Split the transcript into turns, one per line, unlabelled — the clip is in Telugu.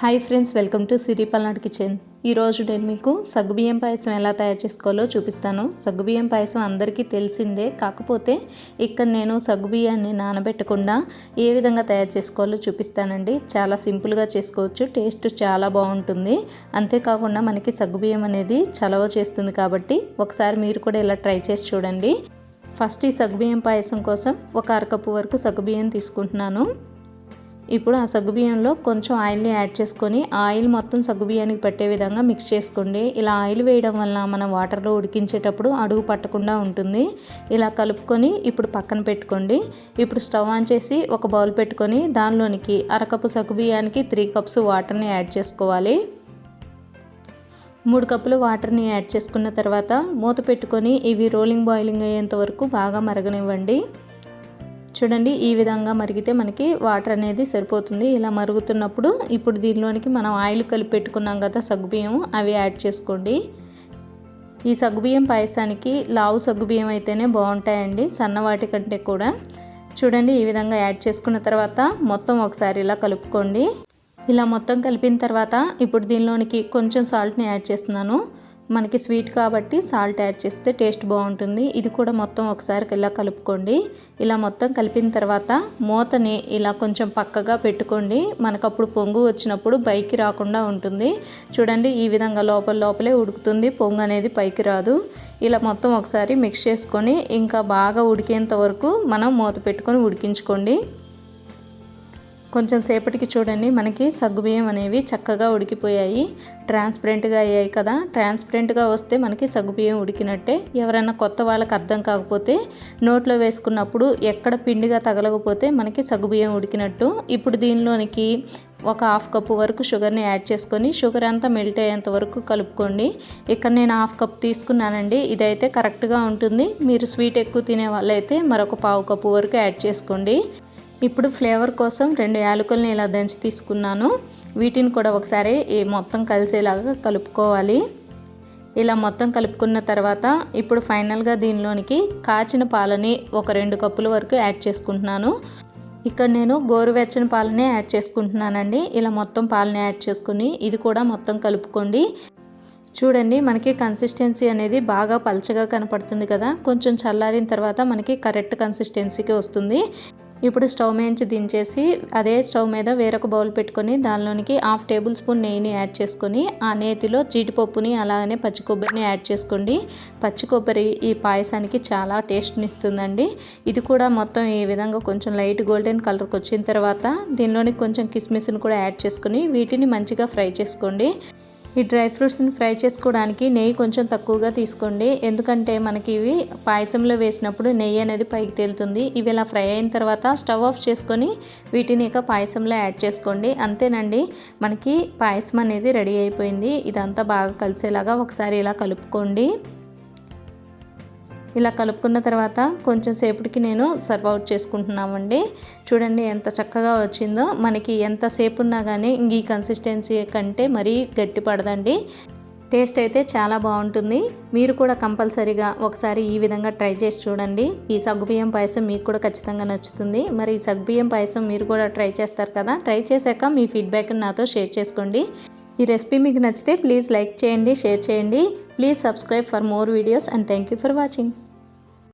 Hi friends welcome to Siri Palnadu kitchen. ఈరోజు నేను మీకు సగ్గుబియ్యం పాయసం ఎలా తయారు చేసుకోవాలో చూపిస్తాను. సగ్గుబియ్యం పాయసం అందరికీ తెలిసిందే కాకపోతే ఇక్కడ నేను సగ్గుబియ్యాన్ని నానబెట్టకుండా ఏ విధంగా తయారు చేసుకోవాలో చూపిస్తానండి. చాలా సింపుల్గా చేసుకోవచ్చు టేస్ట్ చాలా బాగుంటుంది. అంతేకాకుండా మనకి సగ్గుబియ్యం అనేది చలవ చేస్తుంది కాబట్టి ఒకసారి మీరు కూడా ఇలా ట్రై చేసి చూడండి. ఫస్ట్ ఈ సగ్గుబియ్యం పాయసం కోసం ఒక అరకప్పు వరకు సగ్గుబియ్యం తీసుకుంటున్నాను. ఇప్పుడు ఆ సగ్గుబియ్యంలో కొంచెం ఆయిల్ని యాడ్ చేసుకొని ఆయిల్ మొత్తం సగ్గుబియ్యానికి పట్టే విధంగా మిక్స్ చేసుకోండి. ఇలా ఆయిల్ వేయడం వల్ల మనం వాటర్లో ఉడికించేటప్పుడు అడుగు పట్టకుండా ఉంటుంది. ఇలా కలుపుకొని ఇప్పుడు పక్కన పెట్టుకోండి. ఇప్పుడు స్టవ్ ఆన్ చేసి ఒక బౌల్ పెట్టుకొని దానిలోనికి అరకప్పు సగ్గుబియ్యానికి త్రీ కప్స్ వాటర్ని యాడ్ చేసుకోవాలి. మూడు కప్పులు వాటర్ని యాడ్ చేసుకున్న తర్వాత మూత పెట్టుకొని ఇవి రోలింగ్ బాయిలింగ్ అయ్యేంత వరకు బాగా మరగనివ్వండి. చూడండి ఈ విధంగా మరిగితే మనకి వాటర్ అనేది సరిపోతుంది. ఇలా మరుగుతున్నప్పుడు ఇప్పుడు దీనిలోనికి మనం ఆయిల్ కలిపి పెట్టుకున్నాం కదా సగ్గుబియ్యం అవి యాడ్ చేసుకోండి. ఈ సగ్గుబియ్యం పాయసానికి లావు సగ్గుబియ్యం అయితేనే బాగుంటాయండి సన్నవాటి కంటే కూడా. చూడండి ఈ విధంగా యాడ్ చేసుకున్న తర్వాత మొత్తం ఒకసారి ఇలా కలుపుకోండి. ఇలా మొత్తం కలిపిన తర్వాత ఇప్పుడు దీనిలోనికి కొంచెం సాల్ట్ని యాడ్ చేస్తున్నాను. మనకి స్వీట్ కాబట్టి సాల్ట్ యాడ్ చేస్తే టేస్ట్ బాగుంటుంది. ఇది కూడా మొత్తం ఒకసారి ఇలా కలుపుకోండి. ఇలా మొత్తం కలిపిన తర్వాత మూతని ఇలా కొంచెం పక్కగా పెట్టుకోండి. మనకు అప్పుడు పొంగు వచ్చినప్పుడు పైకి రాకుండా ఉంటుంది. చూడండి ఈ విధంగా లోపల లోపలే ఉడుకుతుంది. పొంగు అనేది పైకి రాదు. ఇలా మొత్తం ఒకసారి మిక్స్ చేసుకొని ఇంకా బాగా ఉడికేంత వరకు మనం మూత పెట్టుకొని ఉడికించుకోండి. కొంచెం సేపటికి చూడండి మనకి సగ్గుబియ్యం అనేవి చక్కగా ఉడికిపోయాయి. ట్రాన్స్పరెంట్గా అయ్యాయి కదా. ట్రాన్స్పరెంట్గా వస్తే మనకి సగ్గుబియ్యం ఉడికినట్టే. ఎవరైనా కొత్త వాళ్ళకి అర్థం కాకపోతే నోట్లో వేసుకున్నప్పుడు ఎక్కడ పిండిగా తగలకపోతే మనకి సగ్గుబియ్యం ఉడికినట్టు. ఇప్పుడు దీనిలోనికి ఒక హాఫ్ కప్పు వరకు షుగర్ని యాడ్ చేసుకొని షుగర్ అంతా మెల్ట్ అయ్యేంత వరకు కలుపుకోండి. ఇక్కడ నేను హాఫ్ కప్ తీసుకున్నానండి. ఇదైతే కరెక్ట్గా ఉంటుంది. మీరు స్వీట్ ఎక్కువ తినే వాళ్ళైతే మరొక పావు కప్పు వరకు యాడ్ చేసుకోండి. ఇప్పుడు ఫ్లేవర్ కోసం రెండు యాలకుల్ని ఇలా దంచి తీసుకున్నాను. వీటిని కూడా ఒకసారి మొత్తం కలిసేలాగా కలుపుకోవాలి. ఇలా మొత్తం కలుపుకున్న తర్వాత ఇప్పుడు ఫైనల్గా దీనిలోనికి కాచిన పాలని ఒక రెండు కప్పుల వరకు యాడ్ చేసుకుంటున్నాను. ఇక్కడ నేను గోరువెచ్చని పాలనే యాడ్ చేసుకుంటున్నానండి. ఇలా మొత్తం పాలని యాడ్ చేసుకుని ఇది కూడా మొత్తం కలుపుకోండి. చూడండి మనకి కన్సిస్టెన్సీ అనేది బాగా పలచగా కనపడుతుంది కదా. కొంచెం చల్లారిన తర్వాత మనకి కరెక్ట్ కన్సిస్టెన్సీకి వస్తుంది. ఇప్పుడు స్టవ్ మేంచి దించేసి అదే స్టవ్ మీద వేరొక బౌల్ పెట్టుకొని దానిలోనికి హాఫ్ టేబుల్ స్పూన్ నెయ్యిని యాడ్ చేసుకొని ఆ నేతిలో జీడిపప్పుని అలాగనే పచ్చి కొబ్బరిని యాడ్ చేసుకోండి. పచ్చి కొబ్బరి ఈ పాయసానికి చాలా టేస్ట్ని ఇస్తుందండి. ఇది కూడా మొత్తం ఈ విధంగా కొంచెం లైట్ గోల్డెన్ కలర్కి వచ్చిన తర్వాత దీనిలోని కొంచెం కిస్మిస్ని కూడా యాడ్ చేసుకొని వీటిని మంచిగా ఫ్రై చేసుకోండి. ఈ డ్రై ఫ్రూట్స్ని ఫ్రై చేసుకోవడానికి నెయ్యి కొంచెం తక్కువగా తీసుకోండి. ఎందుకంటే మనకి ఇవి పాయసంలో వేసినప్పుడు నెయ్యి అనేది పైకి తేలుతుంది. ఇవి ఇలా ఫ్రై అయిన తర్వాత స్టవ్ ఆఫ్ చేసుకొని వీటిని ఇక పాయసంలో యాడ్ చేసుకోండి. అంతేనండి మనకి పాయసం అనేది రెడీ అయిపోయింది. ఇదంతా బాగా కలిసేలాగా ఒకసారి ఇలా కలుపుకోండి. ఇలా కలుపుకున్న తర్వాత కొంచెం సేపటికి నేను సర్వ్ అవుట్ చేసుకుంటున్నామండి. చూడండి ఎంత చక్కగా వచ్చిందో. మనకి ఎంతసేపు ఉన్నా కానీ ఈ కన్సిస్టెన్సీ కంటే మరీ గట్టి పడదండి. టేస్ట్ అయితే చాలా బాగుంటుంది. మీరు కూడా కంపల్సరీగా ఒకసారి ఈ విధంగా ట్రై చేసి చూడండి. ఈ సగ్గుబియ్యం పాయసం మీకు కూడా ఖచ్చితంగా నచ్చుతుంది. మరి ఈ సగ్గుబియ్యం పాయసం మీరు కూడా ట్రై చేస్తారు కదా. ట్రై చేశాక మీ ఫీడ్బ్యాక్ని నాతో షేర్ చేసుకోండి. ఈ రెసిపీ మీకు నచ్చితే ప్లీజ్ లైక్ చేయండి షేర్ చేయండి. Please subscribe for more videos and thank you for watching.